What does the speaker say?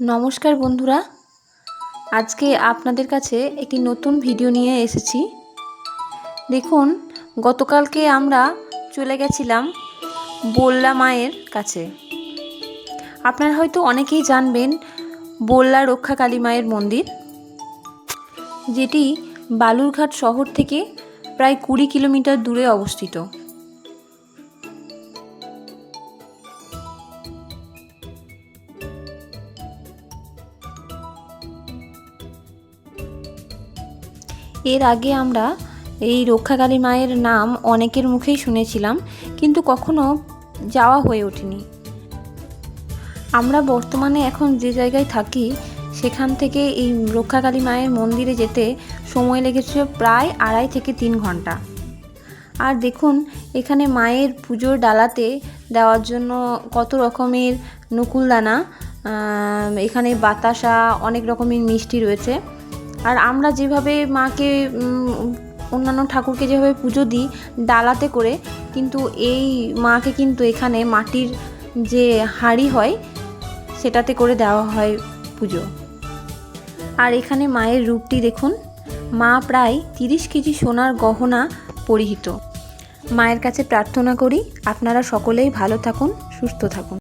নমস্কার বন্ধুরা। আজকে আপনাদের কাছে একটি নতুন ভিডিও নিয়ে এসেছি। দেখুন, গতকালকে আমরা চলে গেছিলাম বল্লা মায়ের কাছে। আপনারা হয়তো অনেকেই জানবেন বল্লা রক্ষা কালী মায়ের মন্দির, যেটি বালুরঘাট শহর থেকে প্রায় কুড়ি কিলোমিটার দূরে অবস্থিত। এর আগে আমরা এই রক্ষাকালী মায়ের নাম অনেকের মুখেই শুনেছিলাম, কিন্তু কখনো যাওয়া হয়ে ওঠেনি। আমরা বর্তমানে এখন যে জায়গায় থাকি, সেখান থেকে এই রক্ষাকালী মায়ের মন্দিরে যেতে সময় লেগেছিল প্রায় আড়াই থেকে তিন ঘণ্টা। আর দেখুন, এখানে মায়ের পুজোর ডালাতে দেওয়ার জন্য কত রকমের নকুলদানা এখানে বাতাসা, অনেক রকমের মিষ্টি রয়েছে। আর আমরা যেভাবে মাকে অন্যান্য ঠাকুরকে যেভাবে পুজো দিই ডালাতে করে, কিন্তু এই মাকে কিন্তু এখানে মাটির যে হাঁড়ি হয়, সেটাতে করে দেওয়া হয় পুজো। আর এখানে মায়ের রূপটি দেখুন, মা প্রায় তিরিশ কেজি সোনার গহনা পরিহিত। মায়ের কাছে প্রার্থনা করি আপনারা সকলেই ভালো থাকুন, সুস্থ থাকুন।